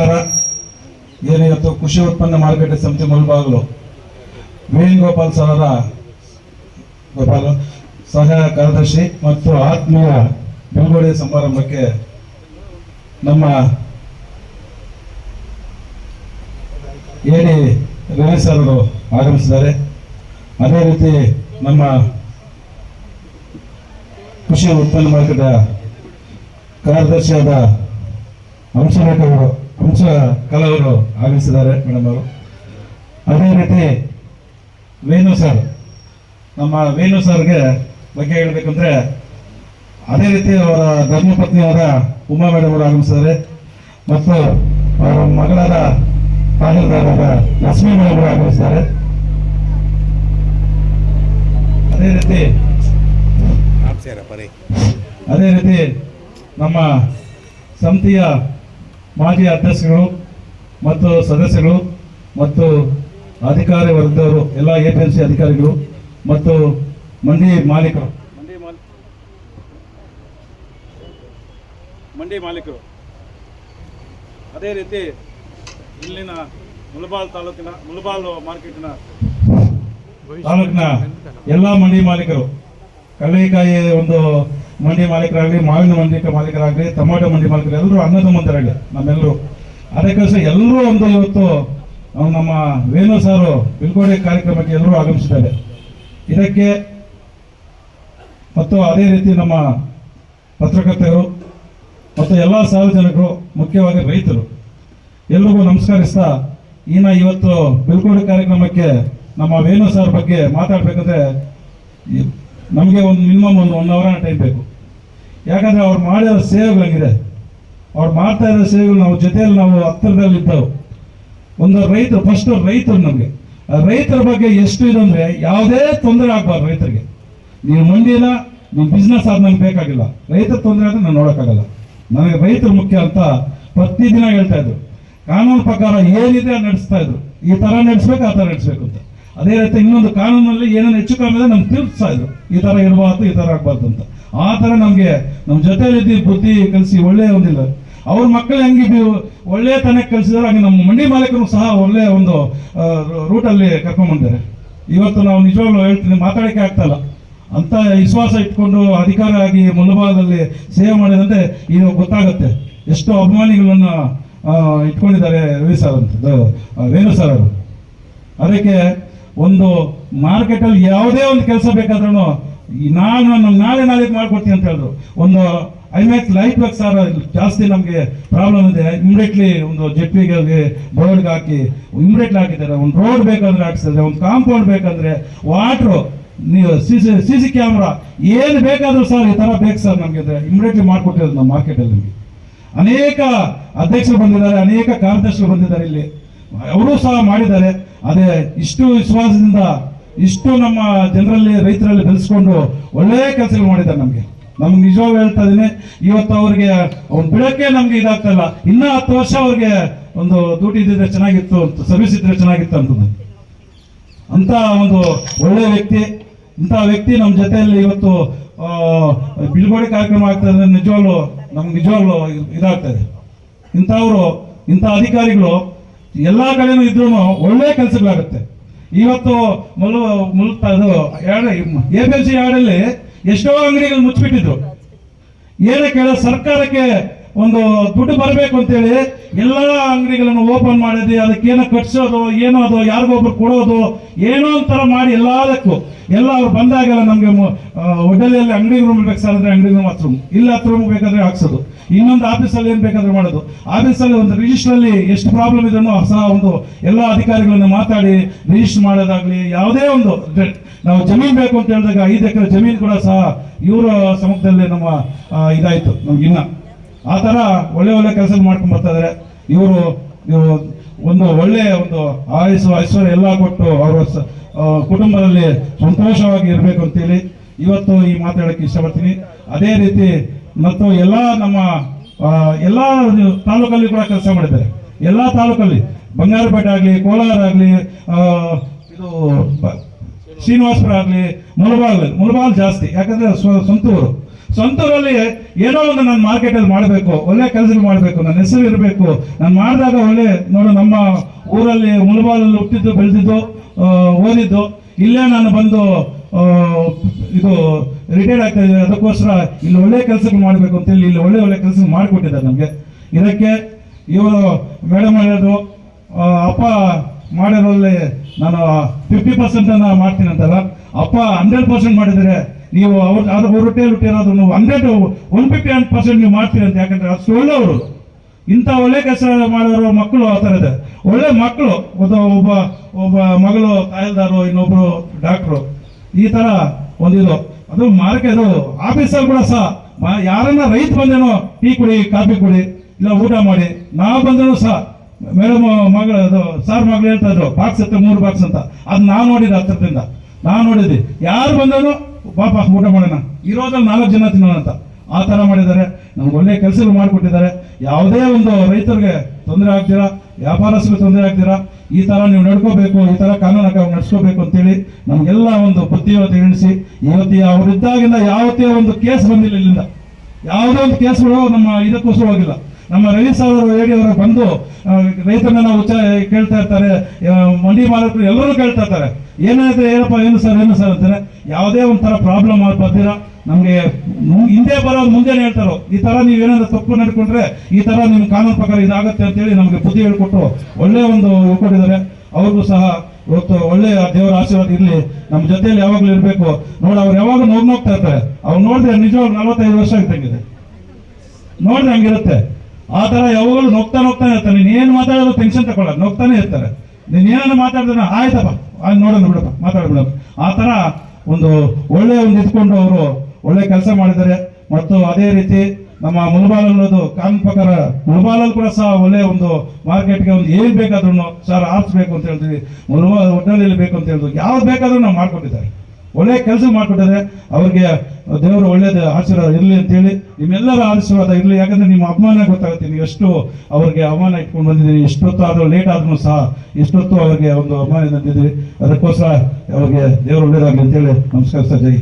ನಮಸ್ಕಾರ ಏನಿವತ್ತು ಕೃಷಿ ಉತ್ಪನ್ನ ಮಾರುಕಟ್ಟೆ ಸಮಿತಿ ಮುಳುಬಾಗಲು ವೇಣುಗೋಪಾಲ್ ಸರ ಗೋಪಾಲ್ ಸಹ ಕಾರ್ಯದರ್ಶಿ ಮತ್ತು ಆತ್ಮೀಯ ಬಿಲ್ಗೋಡೆ ಸಮಾರಂಭಕ್ಕೆ ನಮ್ಮ ಏನಿ ರವಿ ಸರ್ ಅವರು ಆಗಮಿಸಿದ್ದಾರೆ. ಅದೇ ರೀತಿ ನಮ್ಮ ಕೃಷಿ ಉತ್ಪನ್ನ ಮಾರುಕಟ್ಟೆ ಕಾರ್ಯದರ್ಶಿಯಾದ ಹಂಸಲೇಖ ಹಂಸ ಕಲಾವರು ಆಗಮಿಸಿದ್ದಾರೆ ಮೇಡಮ್ ಅವರು. ಅದೇ ರೀತಿ ವೇಣು ಸರ್ ನಮ್ಮ ವೇಣು ಸರ್ಗೆ ಬಗ್ಗೆ ಹೇಳಬೇಕಂದ್ರೆ ಅದೇ ರೀತಿ ಅವರ ಧರ್ಮಪತ್ನಿಯವರ ಉಮಾ ಮೇಡಮ್ ಅವರು ಆಗಮಿಸಿದ್ದಾರೆ. ಮತ್ತು ಅವರ ಮಗಳಾದ ತಾಲೂಕರಾದ ಲಕ್ಷ್ಮೀ ಮೇಡಮ್ ಅವರು ಆಗಮಿಸಿದ್ದಾರೆ. ಅದೇ ರೀತಿ ಅದೇ ರೀತಿ ನಮ್ಮ ಸಮಿತಿಯ ಮಾಜಿ ಅಧ್ಯಕ್ಷರು ಮತ್ತು ಸದಸ್ಯರು ಮತ್ತು ಅಧಿಕಾರಿ ವರ್ಗದವರು ಎಲ್ಲ ಎ ಪಿ ಎಂ ಸಿ ಅಧಿಕಾರಿಗಳು ಮತ್ತು ಮಂಡಿ ಮಾಲೀಕರು. ಮಂಡಿ ಮಾಲ್ ಮಂಡಿ ಮಾಲೀಕರು. ಅದೇ ರೀತಿ ಇಲ್ಲಿನ ಮುಳಬಾಲ್ ತಾಲೂಕಿನ ಮುಳಬಾಲ್ ಮಾರ್ಕೆಟ್ನ ತಾಲೂಕಿನ ಎಲ್ಲ ಮಂಡಿ ಮಾಲೀಕರು. ಕಡಲೆಕಾಯಿ ಒಂದು ಮಂಡಿ ಮಾಲೀಕರಾಗಲಿ, ಮಾವಿನ ಮಂಡಿ ಮಾಲೀಕರಾಗಲಿ, ಟೊಮಾಟೊ ಮಂಡಿ ಮಾಲೀಕರು ಎಲ್ಲರೂ ಅನ್ನದಮ್ಮಂದರಾಗಲಿ ನಮ್ಮೆಲ್ಲರೂ. ಅದಕ್ಕೋಸ್ಕರ ಎಲ್ಲರೂ ಒಂದು ಇವತ್ತು ನಮ್ಮ ವೇಣು ಸಾರು ಬಿಲ್ಕೋಡೆ ಕಾರ್ಯಕ್ರಮಕ್ಕೆ ಎಲ್ಲರೂ ಆಗಮಿಸಿದ್ದಾರೆ. ಇದಕ್ಕೆ ಮತ್ತು ಅದೇ ರೀತಿ ನಮ್ಮ ಪತ್ರಕರ್ತರು ಮತ್ತು ಎಲ್ಲ ಸಾರ್ವಜನಿಕರು, ಮುಖ್ಯವಾಗಿ ರೈತರು, ಎಲ್ರಿಗೂ ನಮಸ್ಕರಿಸ್ತಾ ಇನ್ನ ಇವತ್ತು ಬಿಲ್ಕೋಡೆ ಕಾರ್ಯಕ್ರಮಕ್ಕೆ ನಮ್ಮ ವೇಣು ಸಾರ್ ಬಗ್ಗೆ ಮಾತಾಡಬೇಕಂದ್ರೆ ನಮಗೆ ಒಂದು ಮಿನಿಮಮ್ ಒಂದು ಒನ್ ಅವರ್ ಟೈಮ್ ಬೇಕು. ಯಾಕಂದ್ರೆ ಅವ್ರು ಮಾಡಿರೋ ಸೇವೆಗಳಾಗಿದೆ. ಅವ್ರು ಮಾಡ್ತಾ ಇರೋ ಸೇವೆಗಳು ನಾವು ಜೊತೆಯಲ್ಲಿ ನಾವು ಹತ್ತಿರದಲ್ಲಿ ಇದ್ದವು ಒಂದು ರೈತರು ಫಸ್ಟ್ ರೈತರು ನಮಗೆ. ರೈತರ ಬಗ್ಗೆ ಎಷ್ಟು ಇದೆ ಅಂದ್ರೆ ಯಾವುದೇ ತೊಂದರೆ ಆಗಬಾರ್ದು ರೈತರಿಗೆ. ನೀವು ಮಂಡಿನ ನೀವು ಬಿಸ್ನೆಸ್ ಆದ ನಂಗೆ ಬೇಕಾಗಿಲ್ಲ. ರೈತರ ತೊಂದರೆ ಆದರೆ ನಾನು ನೋಡೋಕ್ಕಾಗಲ್ಲ. ನನಗೆ ರೈತರು ಮುಖ್ಯ ಅಂತ ಪ್ರತಿದಿನ ಹೇಳ್ತಾ ಇದ್ರು. ಕಾನೂನು ಪ್ರಕಾರ ಏನಿದೆ ನಡೆಸ್ತಾ ಇದ್ರು. ಈ ತರ ನಡೆಸ್ಬೇಕು, ಆ ತರ ನಡೆಸ್ಬೇಕು ಅಂತ. ಅದೇ ರೀತಿ ಇನ್ನೊಂದು ಕಾನೂನಲ್ಲಿ ಏನೇನು ಹೆಚ್ಚು ಕಡಿಮೆ ನಮ್ಗೆ ತಿಳಿಸ್ತಾ ಇದ್ರು. ಈ ತರ ಇರಬಾರ್ದು, ಈ ತರ ಆಗಬಾರ್ದು ಅಂತ. ಆ ಥರ ನಮಗೆ ನಮ್ಮ ಜೊತೆಲಿದ್ದು ಬುದ್ಧಿ ಕಲಿಸಿ ಒಳ್ಳೆಯ ಒಂದಿಲ್ಲ. ಅವ್ರ ಮಕ್ಕಳು ಹೆಂಗೆ ನೀವು ಒಳ್ಳೆ ತನಕ ಕಲಿಸಿದ್ರೆ ಹಾಗೆ ನಮ್ಮ ಮಂಡಿ ಮಾಲೀಕರು ಸಹ ಒಳ್ಳೆಯ ಒಂದು ರೂಟಲ್ಲಿ ಕರ್ಕೊಂಡ್ಬಂದಿದ್ದಾರೆ ಇವತ್ತು ನಾವು ನಿಜವಾಗ್ಲೂ ಹೇಳ್ತೀನಿ, ಮಾತಾಡಕ್ಕೆ ಆಗ್ತಾಯಿಲ್ಲ ಅಂತ ವಿಶ್ವಾಸ ಇಟ್ಕೊಂಡು ಅಧಿಕಾರ ಆಗಿ ಮುಲಭಾಗದಲ್ಲಿ ಸೇವೆ ಮಾಡಿದಂತೆ ಇದು ಗೊತ್ತಾಗುತ್ತೆ. ಎಷ್ಟೋ ಅಭಿಮಾನಿಗಳನ್ನು ಇಟ್ಕೊಂಡಿದ್ದಾರೆ ರವಿ ಸರ್ ಅಂತ ರೇಣು ಸರ್ ಅವರು. ಅದಕ್ಕೆ ಒಂದು ಮಾರ್ಕೆಟಲ್ಲಿ ಯಾವುದೇ ಒಂದು ಕೆಲಸ ಬೇಕಾದ್ರೂ ನಾನು ನಮ್ಮ ನಾಳೆ ನಾಳೆ ಮಾಡ್ಕೊಡ್ತೀನಿ ಅಂತ ಹೇಳಿದ್ರು. ಒಂದು ಐ ಮ್ಯಾಕ್ ಲೈಫ್ ಬೇಕು ಸರ್ ಜಾಸ್ತಿ ನಮಗೆ ಪ್ರಾಬ್ಲಮ್ ಇದೆ. ಇಮ್ಮಿಡಿಯೇಟ್ಲಿ ಒಂದು ಜೆಟ್ವಿಗೆ ಬೋರ್ಡ್ಗೆ ಹಾಕಿ ಇಮ್ಮಿಡಿಯೇಟ್ಲಿ ಹಾಕಿದ್ದಾರೆ. ಒಂದು ರೋಡ್ ಬೇಕಂದ್ರೆ ಹಾಕ್ಸಿದ್ರೆ, ಒಂದು ಕಾಂಪೌಂಡ್ ಬೇಕಂದ್ರೆ ವಾಟ್ರು ನೀವು C C C C camera ಏನು ಬೇಕಾದರೂ ಸರ್ ಈ ಥರ ಬೇಕು ಸರ್ ನಮಗೆ ಇಮ್ಮಿಡಿಯೇಟ್ಲಿ ಮಾಡಿಕೊಟ್ಟಿರೋದು ನಮ್ಮ ಮಾರ್ಕೆಟಲ್ಲಿ ನಮಗೆ. ಅನೇಕ ಅಧ್ಯಕ್ಷರು ಬಂದಿದ್ದಾರೆ, ಅನೇಕ ಕಾರ್ಯದರ್ಶಿಗಳು ಬಂದಿದ್ದಾರೆ ಇಲ್ಲಿ. ಅವರು ಸಹ ಮಾಡಿದ್ದಾರೆ. ಅದೇ ಇಷ್ಟು ವಿಶ್ವಾಸದಿಂದ ಇಷ್ಟು ನಮ್ಮ ಜನರಲ್ಲಿ, ರೈತರಲ್ಲಿ ಬೆಳೆಸ್ಕೊಂಡು ಒಳ್ಳೆಯ ಕೆಲಸಗಳು ಮಾಡಿದ್ದಾರೆ ನಮಗೆ. ನಮ್ಗೆ ನಿಜವಾಗ ಹೇಳ್ತಾ ಇದ್ದೀನಿ, ಇವತ್ತು ಅವ್ರಿಗೆ ಅವ್ನು ಬಿಡಕ್ಕೆ ನಮ್ಗೆ ಇದಾಗ್ತಾ ಇಲ್ಲ. ಇನ್ನೂ ಹತ್ತು ವರ್ಷ ಅವ್ರಿಗೆ ಒಂದು ಡ್ಯೂಟಿ ಇದ್ದಿದ್ರೆ ಚೆನ್ನಾಗಿತ್ತು ಅಂತ ಸರ್ವಿಸ್ ಇದ್ರೆ ಚೆನ್ನಾಗಿತ್ತು ಅಂತಂದು ಅಂತ ಒಂದು ಒಳ್ಳೆ ವ್ಯಕ್ತಿ, ಇಂಥ ವ್ಯಕ್ತಿ ನಮ್ಮ ಜೊತೆಯಲ್ಲಿ ಇವತ್ತು ಬಿಡುಗಡೆ ಕಾರ್ಯಕ್ರಮ ಆಗ್ತಾ ಇದ್ರೆ ನಿಜವಾಗ್ಲು ನಮ್ಗೆ ನಿಜವಾಗ್ಲು ಇದಾಗ್ತದೆ ಇಂಥವ್ರು, ಇಂಥ ಅಧಿಕಾರಿಗಳು, ಎಲ್ಲ ಕಡೆನೂ ಇದ್ರೂ ಒಳ್ಳೆ ಕೆಲಸಗಳಾಗುತ್ತೆ. ಇವತ್ತು ಮುಲು ಮುಲ್ತದು ಎ ಎಲ್ ಸಿ ಯಾರ್ಡಲ್ಲಿ ಎಷ್ಟೋ ಅಂಗಡಿಗಳು ಮುಚ್ಚಿಬಿಟ್ಟಿದ್ರು. ಏನಕ್ಕೆ ಸರ್ಕಾರಕ್ಕೆ ಒಂದು ದುಡ್ಡು ಬರಬೇಕು ಅಂತೇಳಿ ಎಲ್ಲ ಅಂಗಡಿಗಳನ್ನು ಓಪನ್ ಮಾಡಿದ್ವಿ. ಅದಕ್ಕೆ ಏನೋ ಕಟ್ಸೋದು ಏನೋ ಅದು ಯಾರಿಗೊಬ್ರು ಕೊಡೋದು, ಏನೋ ಒಂಥರ ಮಾಡಿ ಎಲ್ಲದಕ್ಕೂ. ಎಲ್ಲ ಅವ್ರು ಬಂದಾಗೆಲ್ಲ ನಮಗೆ ಒಡಲಿಯಲ್ಲಿ ಅಂಗಡಿ ರೂಮ್ ಬೇಕು ಸರ್ ಅಂದರೆ ಅಂಗಡಿ ರೂಮ್ ಹತ್ರ. ಇಲ್ಲ ಹತ್ರ ರೂಮ್ ಬೇಕಾದ್ರೆ ಹಾಕ್ಸೋದು. ಇನ್ನೊಂದು ಆಫೀಸಲ್ಲಿ ಏನು ಬೇಕಾದ್ರೆ ಮಾಡೋದು. ಆಫೀಸಲ್ಲಿ ಒಂದು ರಿಜಿಸ್ಟ್ರಲ್ಲಿ ಎಷ್ಟು ಪ್ರಾಬ್ಲಮ್ ಇದನ್ನು ಸಹ ಒಂದು ಎಲ್ಲ ಅಧಿಕಾರಿಗಳನ್ನ ಮಾತಾಡಿ ರಿಜಿಸ್ಟರ್ ಮಾಡೋದಾಗ್ಲಿ, ಯಾವುದೇ ಒಂದು ನಾವು ಜಮೀನ್ ಬೇಕು ಅಂತ ಹೇಳಿದಾಗ ಐದು ಎಕರೆ ಜಮೀನು ಕೂಡ ಸಹ ಇವರ ಸಮ್ಮುಖದಲ್ಲಿ ನಮ್ಮ ಇದಾಯಿತು. ನಮ್ಗಿನ್ನ ಆ ಥರ ಒಳ್ಳೆ ಒಳ್ಳೆ ಕೆಲಸ ಮಾಡ್ಕೊಂಡು ಬರ್ತಾ ಇದಾರೆ. ಇವರು ಒಂದು ಒಳ್ಳೆ ಒಂದು ಆಯಸ್ಸು, ಐಶ್ವರ್ಯ ಎಲ್ಲ ಕೊಟ್ಟು ಅವರ ಕುಟುಂಬದಲ್ಲಿ ಸಂತೋಷವಾಗಿ ಇರಬೇಕು ಅಂತೇಳಿ ಇವತ್ತು ಈ ಮಾತಾಡಕ್ಕೆ ಇಷ್ಟಪಡ್ತೀನಿ. ಅದೇ ರೀತಿ ಮತ್ತು ಎಲ್ಲ ನಮ್ಮ ಎಲ್ಲ ತಾಲೂಕಲ್ಲಿ ಕೂಡ ಕೆಲಸ ಮಾಡಿದ್ದಾರೆ. ಎಲ್ಲ ತಾಲೂಕಲ್ಲಿ ಬಂಗಾರಪೇಟೆ ಆಗಲಿ, ಕೋಲಾರ ಆಗಲಿ ಇದು ಶ್ರೀನಿವಾಸಪುರ ಆಗಲಿ ಮುಳಬಾಲ್ ಜಾಸ್ತಿ. ಯಾಕಂದ್ರೆ ಸ್ವ- ಸ್ವಂತ ಊರು ಸ್ವಂತೂರಲ್ಲಿ ಏನೋ ಒಂದು ನಾನು ಮಾರ್ಕೆಟಲ್ಲಿ ಮಾಡಬೇಕು, ಒಳ್ಳೆ ಕೆಲಸ ಮಾಡಬೇಕು, ನನ್ನ ಹೆಸರು ಇರಬೇಕು. ನಾನು ಮಾಡಿದಾಗ ಒಳ್ಳೆ, ನೋಡು, ನಮ್ಮ ಊರಲ್ಲಿ ಮುಳಬಾಲಲ್ಲಿ ಹುಟ್ಟಿದ್ದು, ಬೆಳೆದಿದ್ದು ಓದಿದ್ದು. ಇಲ್ಲೇ ನಾನು ಬಂದು ಇದು ರಿಟೈರ್ಡ್ ಆಗ್ತಾ ಇದ್ದೀನಿ. ಅದಕ್ಕೋಸ್ಕರ ಇಲ್ಲಿ ಒಳ್ಳೆ ಕೆಲಸಗಳು ಮಾಡಬೇಕು ಅಂತೇಳಿ ಇಲ್ಲಿ ಒಳ್ಳೆ ಒಳ್ಳೆ ಕೆಲಸ ಮಾಡಿಕೊಟ್ಟಿದ್ದಾರೆ ನಮಗೆ. ಇದಕ್ಕೆ ಇವರು ಮೇಡಮ್ ಹೇಳೋದು ಅಪ್ಪ ಮಾಡಿರೋಲ್ಲಿ ನಾನು ಫಿಫ್ಟಿ ಪರ್ಸೆಂಟನ್ನು ಮಾಡ್ತೀನಿ ಅಂತಲ್ಲ. ಅಪ್ಪ ಹಂಡ್ರೆಡ್ ಪರ್ಸೆಂಟ್ ಮಾಡಿದರೆ ನೀವು ಅದು ಅವ್ರ ರೊಟ್ಟಿ ಹುಟ್ಟಿರೋದು ನೀವು ಹಂಡ್ರೆಡ್ ಒನ್ ಫಿಫ್ಟಿ ಪರ್ಸೆಂಟ್ ನೀವು ಮಾಡ್ತೀರಿ ಅಂತ, ಯಾಕಂದ್ರೆ ಅಷ್ಟು ಒಳ್ಳೆಯವರು ಇಂಥ ಒಳ್ಳೆ ಕೆಲಸ ಮಾಡೋರು ಮಕ್ಕಳು ಆ ಥರ ಇದೆ. ಒಳ್ಳೆ ಮಕ್ಕಳು ಒಬ್ಬ ಒಬ್ಬ ಮಗಳು ತಾಯಿಲ್ದಾರು ಇನ್ನೊಬ್ಬರು ಡಾಕ್ಟ್ರು ಈ ಥರ ಒಂದಿದು ಅದು ಮಾರ್ಕೆ ಅದು ಆಫೀಸಲ್ಲಿ ಕೂಡ ಸಹ ಯಾರನ್ನ ರೈತ ಬಂದೇನೋ ಟೀ ಕುಡಿ, ಕಾಫಿ ಕುಡಿ, ಇಲ್ಲ ಊಟ ಮಾಡಿ, ನಾವು ಬಂದೇನು ಸಹ, ಮೇಡಮ್, ಮಗಳು ಅದು ಸಾರ್ ಮಗಳು ಹೇಳ್ತಾ ಇದ್ರು ಬಾಕ್ಸ್ ಅಂತ ಮೂರು ಬಾಕ್ಸ್ ಅಂತ. ಅದು ನಾನು ನೋಡಿದ್ದೆ ಹತ್ರದಿಂದ. ನಾನು ನೋಡಿದ್ವಿ. ಯಾರು ಬಂದನು ಪಾಪ ಊಟ ಮಾಡೋಣ. ಇರೋದ್ರಲ್ಲಿ ನಾಲ್ಕು ಜನ ತಿನ್ನೋಣ ಅಂತ. ಆ ಥರ ಮಾಡಿದ್ದಾರೆ. ನಮ್ಗೆ ಒಳ್ಳೆ ಕೆಲಸಗಳು ಮಾಡಿಕೊಟ್ಟಿದ್ದಾರೆ. ಯಾವುದೇ ಒಂದು ರೈತರಿಗೆ ತೊಂದರೆ ಆಗ್ತೀರಾ? ವ್ಯಾಪಾರಸ್ಥರಿಗೆ ತೊಂದರೆ ಆಗ್ತೀರಾ? ಈ ಥರ ನೀವು ನಡ್ಕೋಬೇಕು, ಈ ಥರ ಕಾನೂನಾಗ ನಡ್ಸ್ಕೋಬೇಕು ಅಂತೇಳಿ ನಮಗೆಲ್ಲ ಒಂದು ಬುದ್ಧಿವತ್ತು ಎಣಿಸಿ ಇವತ್ತು ಅವರಿದ್ದಾಗಿಂದ ಯಾವತ್ತೇ ಒಂದು ಕೇಸ್ ಬಂದಿಲ್ಲ ಇಲ್ಲಿಂದ. ಯಾವುದೇ ಒಂದು ಕೇಸ್ಗಳು ನಮ್ಮ ಇದಕ್ಕೋಸ್ಕರ ಹೋಗಿಲ್ಲ. ನಮ್ಮ ರವಿ ಸರ್ ಹೇಳಿ ಅವರು ಬಂದು ರೈತರನ್ನ ಉಚ್ಚ ಕೇಳ್ತಾ ಇರ್ತಾರೆ ಮಂಡಿ ಮಾಲಕರು ಎಲ್ಲರೂ ಕೇಳ್ತಾ ಇರ್ತಾರೆ. ಏನಾಯ್ತು ಏನಪ್ಪ, ಏನು ಸರ್ ಏನು ಸರ್ ಅಂತಾರೆ. ಯಾವುದೇ ಒಂಥರ ಪ್ರಾಬ್ಲಮ್ ಬರ್ತೀರಾ ನಮಗೆ ಹಿಂದೆ ಬರೋದು ಮುಂದೆನೇ ಹೇಳ್ತಾರೋ. ಈ ತರ ನೀವೇನಾದ್ರು ತಪ್ಪು ನಡ್ಕೊಂಡ್ರೆ ಈ ತರ ನಿಮ್ಮ ಕಾನೂನು ಪ್ರಕಾರ ಇದಾಗತ್ತೆ ಅಂತೇಳಿ ನಮಗೆ ಬುದ್ಧಿ ಹೇಳ್ಕೊಟ್ಟು ಒಳ್ಳೆಯ ಒಂದು ಕೊಟ್ಟಿದ್ದಾರೆ. ಅವ್ರಿಗೂ ಸಹ ಇವತ್ತು ಒಳ್ಳೆಯ ದೇವರ ಆಶೀರ್ವಾದ ಇರಲಿ. ನಮ್ಮ ಜೊತೆಯಲ್ಲಿ ಯಾವಾಗಲೂ ಇರಬೇಕು. ನೋಡಿ, ಅವ್ರು ಯಾವಾಗ ನೋಡ್ ನೋಗ್ತಾ ಇರ್ತಾರೆ. ಅವ್ರು ನೋಡಿದ್ರೆ ನಿಜವಾಗ್ಲೂ ನಲವತ್ತೈದು ವರ್ಷ ಆಗ್ತಂಗಿದೆ ನೋಡಿದ್ರೆ ಹಂಗಿರುತ್ತೆ. ಆ ಥರ ಯಾವಾಗಲೂ ನೋಗ್ತಾ ನೋಗ್ತಾನೆ ಇರ್ತಾರೆ. ನೀನು ಏನು ಮಾತಾಡೋದು ಟೆನ್ಷನ್ ತಗೊಳ್ಳೋದು. ನೋಗ್ತಾನೆ ಇರ್ತಾರೆ. ನೀನು ಏನಾದ್ರು ಮಾತಾಡಿದ್ರೆ, ಆಯ್ತಪ್ಪ. ಆಯ್ತು ನೋಡೋಣ, ಬಿಡಪ್ಪ. ಮಾತಾಡ್ಬಿಡ. ಆ ಥರ ಒಂದು ಒಳ್ಳೆ ಒಂದು ಇದ್ಕೊಂಡು ಅವರು ಒಳ್ಳೆ ಕೆಲಸ ಮಾಡಿದ್ದಾರೆ. ಮತ್ತು ಅದೇ ರೀತಿ ನಮ್ಮ ಮುಲ್ಬಾಲಲ್ಲದು ಕಾನೂನು ಪ್ರಕಾರ ಮುಲ್ಬಾಲಲ್ಲಿ ಕೂಡ ಸಹ ಒಳ್ಳೆ ಒಂದು ಮಾರ್ಕೆಟ್ಗೆ ಒಂದು ಏನ್ ಬೇಕಾದ್ರೂ ಸರ್ ಆರಿಸ್ಬೇಕು ಅಂತ ಹೇಳ್ತೀವಿ. ಮುಲ್ಬಾಲ್ ಒಟ್ಟಿನಲ್ಲಿ ಬೇಕು ಅಂತ ಹೇಳಿದ್ರು ಯಾವ್ದು ಬೇಕಾದ್ರೂ ನಾವು ಮಾಡ್ಕೊಟ್ಟಿದ್ದಾರೆ. ಒಳ್ಳೆ ಕೆಲಸ ಮಾಡಿಕೊಟ್ಟಿದ್ದಾರೆ ಅವ್ರಿಗೆ ದೇವರು ಒಳ್ಳೇದು ಆಶೀರ್ವಾದ ಇರಲಿ ಅಂತೇಳಿ ನಿಮ್ಮೆಲ್ಲರ ಆಶೀರ್ವಾದ ಇರಲಿ. ಯಾಕಂದ್ರೆ ನಿಮ್ಮ ಅಭಿಮಾನ ಗೊತ್ತಾಗುತ್ತೆ. ನೀವು ಎಷ್ಟು ಅವ್ರಿಗೆ ಅವಮಾನ ಇಟ್ಕೊಂಡು ಬಂದಿದ್ದೀರಿ, ಎಷ್ಟೊತ್ತು ಆದರೂ ಲೇಟ್ ಆದ್ರೂ ಸಹ ಎಷ್ಟೊತ್ತು ಅವ್ರಿಗೆ ಒಂದು ಅಭಿಮಾನ ತಂದಿದ್ದೀವಿ ಅದಕ್ಕೋಸ್ಕರ ಅವ್ರಿಗೆ ದೇವರು ಒಳ್ಳೇದಾಗಲಿ ಅಂತೇಳಿ ನಮಸ್ಕಾರ ಸರ್ ಜೈ